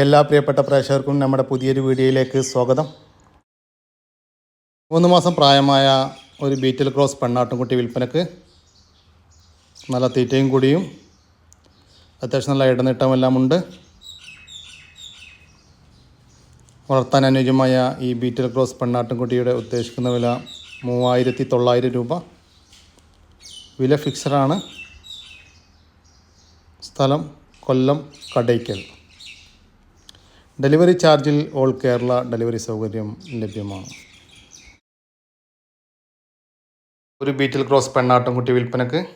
എല്ലാ പ്രിയപ്പെട്ട പ്രേക്ഷകർക്കും നമ്മുടെ പുതിയൊരു വീഡിയോയിലേക്ക് സ്വാഗതം. മൂന്ന് മാസം പ്രായമായ ഒരു ബീറ്റൽ ക്രോസ് പെണ്ണാട്ടുംകുട്ടി വിൽപ്പനക്ക് നല്ല തീറ്റയും കൂടിയും അത്യാവശ്യം നല്ല ഇടനീട്ടമെല്ലാം ഉണ്ട്. വളർത്താൻ അനുയോജ്യമായ ഈ ബീറ്റൽ ക്രോസ് പെണ്ണാട്ടുംകുട്ടിയുടെ ഉദ്ദേശിക്കുന്ന വില മൂവായിരത്തി തൊള്ളായിരം രൂപ. വില ഫിക്സഡാണ് സ്ഥലം കൊല്ലം കടയ്ക്കൽ. ഡെലിവറി ചാർജിൽ ഓൾ കേരള ഡെലിവറി സൗകര്യം ലഭ്യമാണ്? ഒരു ബീറ്റിൽ ക്രോസ് പെണ്ണാട്ടുംകുട്ടി വിൽപ്പനക്ക്.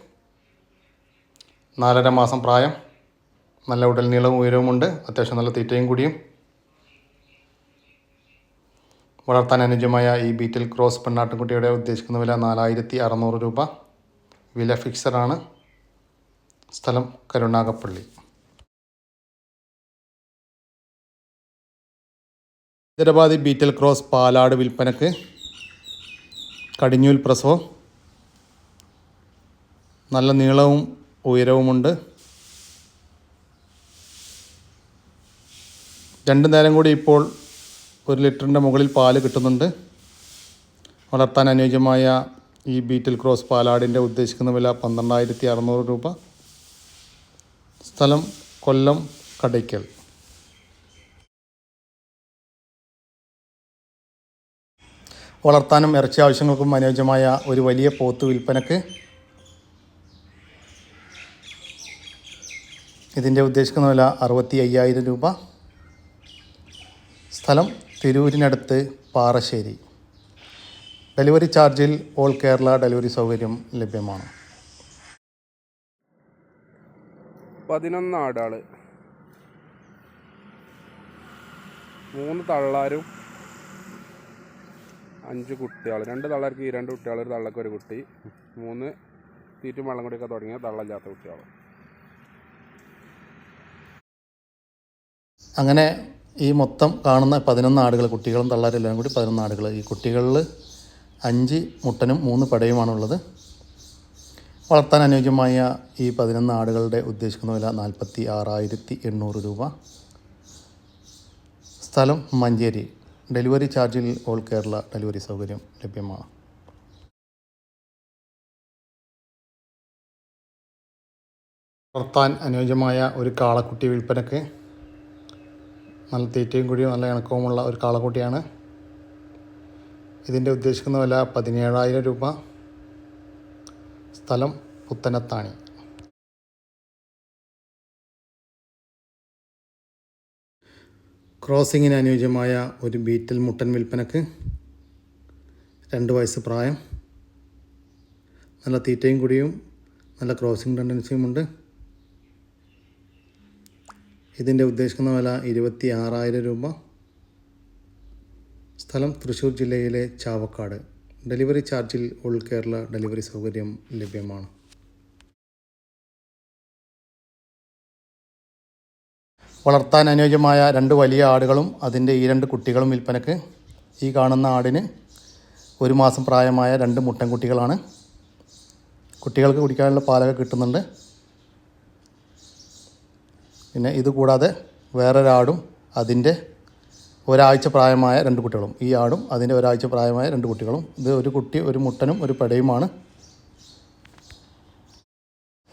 നാലര മാസം പ്രായം. നല്ല ഉടൽ നീളവും ഉയരവുമുണ്ട് അത്യാവശ്യം നല്ല തീറ്റയും കൂടിയും. വളർത്താൻ അനുയോജ്യമായ ഈ ബീറ്റിൽ ക്രോസ് പെണ്ണാട്ടുംകുട്ടിയുടെ ഉദ്ദേശിക്കുന്ന വില നാലായിരത്തി അറുന്നൂറ് രൂപ. വില ഫിക്സഡാണ് സ്ഥലം കരുണാകപ്പള്ളി ഹൈദരാബാദി ബീറ്റൽ ക്രോസ് പാലാട് വിൽപ്പനക്ക് കടിഞ്ഞൂൽ പ്രസവം. നല്ല നീളവും ഉയരവുമുണ്ട്. രണ്ട് നേരം കൂടി ഇപ്പോൾ ഒരു ലിറ്ററിന്റെ മുകളിൽ പാൽ കിട്ടുന്നുണ്ട്. വളർത്താൻ അനുയോജ്യമായ ഈ ബീറ്റിൽ ക്രോസ് പാലാടിന്റെ ഉദ്ദേശിക്കുന്ന വില പന്ത്രണ്ടായിരത്തി അറുന്നൂറ് രൂപ. സ്ഥലം കൊല്ലം കടയ്ക്കൽ. വളർത്താനും ഇറച്ചി ആവശ്യങ്ങൾക്കും അനുയോജ്യമായ ഒരു വലിയ പോത്ത് വിൽപ്പനക്ക് ഇതിന്റെ ഉദ്ദേശിക്കുന്ന വില അറുപത്തി അയ്യായിരം രൂപ. സ്ഥലം തിരൂരിനടുത്ത് പാറശ്ശേരി. ഡെലിവറി ചാർജിൽ ഓൾ കേരള ഡെലിവറി സൗകര്യം ലഭ്യമാണ്. പതിനൊന്ന് ആടാൾ. മൂന്ന് തള്ളാരും അഞ്ച് കുട്ടികൾ രണ്ട് തള്ളർക്ക് രണ്ട് കുട്ടികൾ ഒരു തള്ളക്ക് ഒരു കുട്ടി. മൂന്ന് തീറ്റും വെള്ളം കൂടിയൊക്കെ തുടങ്ങിയ തള്ളല്ലാത്ത കുട്ടികൾ അങ്ങനെ ഈ മൊത്തം കാണുന്ന പതിനൊന്ന് ആടുകൾ കുട്ടികളും തള്ളാരെല്ലാം കൂടി പതിനൊന്ന് ആടുകൾ ഈ കുട്ടികളിൽ അഞ്ച് മുട്ടനും മൂന്ന് പടയുമാണുള്ളത്. വളർത്താൻ അനുയോജ്യമായ ഈ പതിനൊന്ന് ആടുകളുടെ ഉദ്ദേശിക്കുന്ന വില നാൽപ്പത്തി ആറായിരത്തി എണ്ണൂറ് രൂപ. സ്ഥലം മഞ്ചേരി. ഡെലിവറി ചാർജിൽ ഓൾ കേരള ഡെലിവറി സൗകര്യം ലഭ്യമാണ് വളർത്താൻ അനുയോജ്യമായ ഒരു കാളക്കുട്ടി വിൽപ്പനക്ക് നല്ല തീറ്റയും കൂടിയും നല്ല ഇണക്കവുമുള്ള ഒരു കാളക്കുട്ടിയാണ്. ഇതിന്റെ ഉദ്ദേശിക്കുന്ന വില പതിനേഴായിരം രൂപ. സ്ഥലം പുത്തനത്താണി. ക്രോസിങ്ങിന് അനുയോജ്യമായ ഒരു ബീറ്റൽ മുട്ടൻ വിൽപ്പനക്ക് രണ്ട് വയസ്സ് പ്രായം. നല്ല തീറ്റയും കൂടിയും നല്ല ക്രോസിംഗ് ടെൻഡൻസിയുമുണ്ട് ഇതിന്റെ ഉദ്ദേശിക്കുന്ന വില ഇരുപത്തി ആറായിരം രൂപ. സ്ഥലം തൃശ്ശൂർ ജില്ലയിലെ ചാവക്കാട്. ഡെലിവറി ചാർജിൽ ഉൾ കേരള ഡെലിവറി സൗകര്യം ലഭ്യമാണ്. വളർത്താൻ അനുയോജ്യമായ രണ്ട് വലിയ ആടുകളും അതിന്റെ ഈ രണ്ട് കുട്ടികളും വിൽപ്പനക്ക് ഈ കാണുന്ന ആടിന് ഒരു മാസം പ്രായമായ രണ്ട് മുട്ടൻ കുട്ടികളാണ്. കുട്ടികൾക്ക് കുടിക്കാനുള്ള പാലൊക്കെ കിട്ടുന്നുണ്ട്. പിന്നെ ഇത് കൂടാതെ വേറൊരാടും അതിന്റെ ഒരാഴ്ച പ്രായമായ രണ്ട് കുട്ടികളും. ഈ ആടും അതിന്റെ ഒരാഴ്ച പ്രായമായ രണ്ട് കുട്ടികളും. ഇത് ഒരു കുട്ടി ഒരു മുട്ടനും ഒരു പെടയുമാണ്.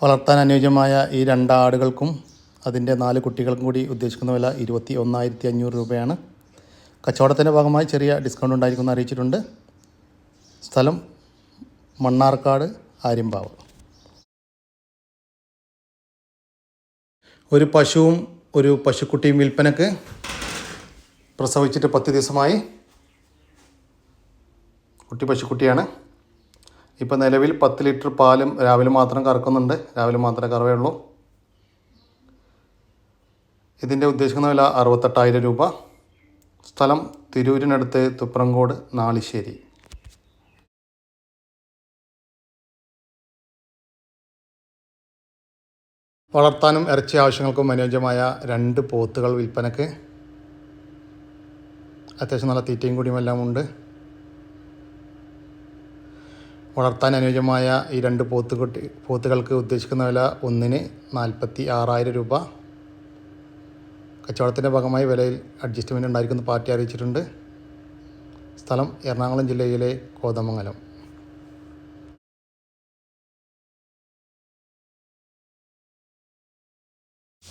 വളർത്താൻ അനുയോജ്യമായ ഈ രണ്ട് ആടുകൾക്കും അതിന്റെ നാല് കുട്ടികൾക്കും കൂടി ഉദ്ദേശിക്കുന്ന വില ഇരുപത്തി ഒന്നായിരത്തി അഞ്ഞൂറ് രൂപയാണ്. കച്ചവടത്തിന്റെ ഭാഗമായി ചെറിയ ഡിസ്കൗണ്ട് ഉണ്ടായിരിക്കുമെന്ന് അറിയിച്ചിട്ടുണ്ട്. സ്ഥലം മണ്ണാർക്കാട് ആര്യമ്പാവ്. ഒരു പശുവും ഒരു പശുക്കുട്ടിയും വിൽപ്പനക്ക് പ്രസവിച്ചിട്ട് പത്ത് ദിവസമായി. കുട്ടി പശുക്കുട്ടിയാണ്. ഇപ്പോൾ നിലവിൽ പത്ത് ലിറ്റർ പാലും രാവിലെ മാത്രം കറക്കുന്നുണ്ട്. രാവിലെ മാത്രമേ കറവയുള്ളൂ ഇതിന്റെ ഉദ്ദേശിക്കുന്ന വില അറുപത്തെട്ടായിരം രൂപ. സ്ഥലം തിരൂരിനടുത്ത് തുപ്രങ്കോട് നാളിശ്ശേരി. വളർത്താനും ഇറച്ചി ആവശ്യങ്ങൾക്കും അനുയോജ്യമായ രണ്ട് പോത്തുകൾ വിൽപ്പനക്ക്. അത്യാവശ്യം നല്ല തീറ്റയും കൂടിയുമെല്ലാം ഉണ്ട്. വളർത്താൻ അനുയോജ്യമായ ഈ രണ്ട് പോത്തുകുട്ടി പോത്തുകൾക്ക് ഉദ്ദേശിക്കുന്ന വില ഒന്നിന് നാൽപ്പത്തി ആറായിരം രൂപ. കച്ചവടത്തിന്റെ ഭാഗമായി വിലയിൽ അഡ്ജസ്റ്റ്മെന്റ് ഉണ്ടായിരിക്കുന്ന പാർട്ടി അറിയിച്ചിട്ടുണ്ട്. സ്ഥലം എറണാകുളം ജില്ലയിലെ കോതമംഗലം.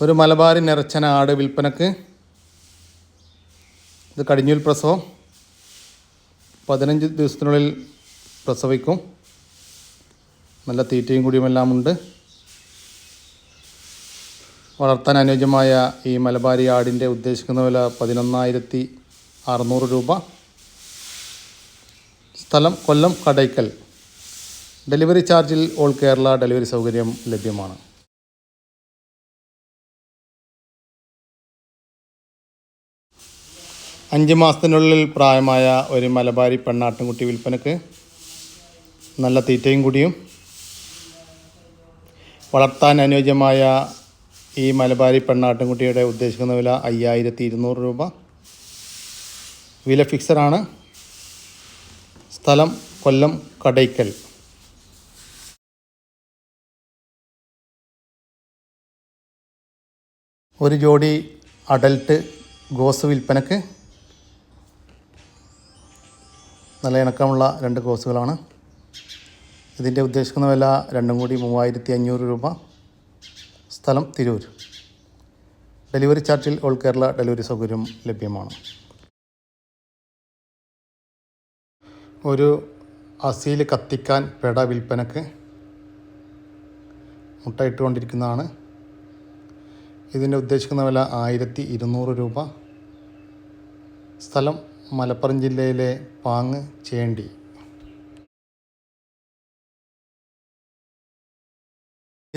ഒരു മലബാരി നിറച്ചന ആട് വിൽപ്പനക്ക് ഇത് കടിഞ്ഞൂൽ പ്രസവം പതിനഞ്ച് ദിവസത്തിനുള്ളിൽ പ്രസവിക്കും. നല്ല തീറ്റയും കൂടിയുമെല്ലാം ഉണ്ട്. വളർത്താൻ അനുയോജ്യമായ ഈ മലബാരി ആടിന്റെ ഉദ്ദേശിക്കുന്ന വില പതിനൊന്നായിരത്തി അറുന്നൂറ് രൂപ. സ്ഥലം കൊല്ലം കടയ്ക്കൽ. ഡെലിവറി ചാർജിൽ ഓൾ കേരള ഡെലിവറി സൗകര്യം ലഭ്യമാണ്. അഞ്ച് മാസത്തിനുള്ളിൽ പ്രായമായ ഒരു മലബാരി പെണ്ണാട്ടിൻകുട്ടി വിൽപ്പനക്ക് നല്ല തീറ്റയും കൂടിയും. വളർത്താൻ അനുയോജ്യമായ ഈ മലബാരി പെണ്ണാട്ടിൻകുട്ടിയുടെ ഉദ്ദേശിക്കുന്ന വില അയ്യായിരത്തി ഇരുന്നൂറ് രൂപ. വില ഫിക്സഡാണ്. സ്ഥലം കൊല്ലം കടയ്ക്കൽ. ഒരു ജോഡി അഡൽട്ട് ഗോസ് വിൽപ്പനക്ക് നല്ല ഇണക്കമുള്ള രണ്ട് കോസുകളാണ് ഇതിന്റെ ഉദ്ദേശിക്കുന്ന വില രണ്ടും കൂടി മൂവായിരത്തി അഞ്ഞൂറ് രൂപ. സ്ഥലം തിരൂർ. ഡെലിവറി ചാർജിൽ ഓൾ കേരള ഡെലിവറി സൗകര്യം ലഭ്യമാണ്. ഒരു അസീൽ കത്തിക്കാൻ പെട വിൽപ്പനക്ക് മുട്ടയിട്ടുകൊണ്ടിരിക്കുന്നതാണ്. ഇതിന്റെ ഉദ്ദേശിക്കുന്ന വില ആയിരത്തി ഇരുന്നൂറ് രൂപ. സ്ഥലം മലപ്പുറം ജില്ലയിലെ പാങ് ചേണ്ടി.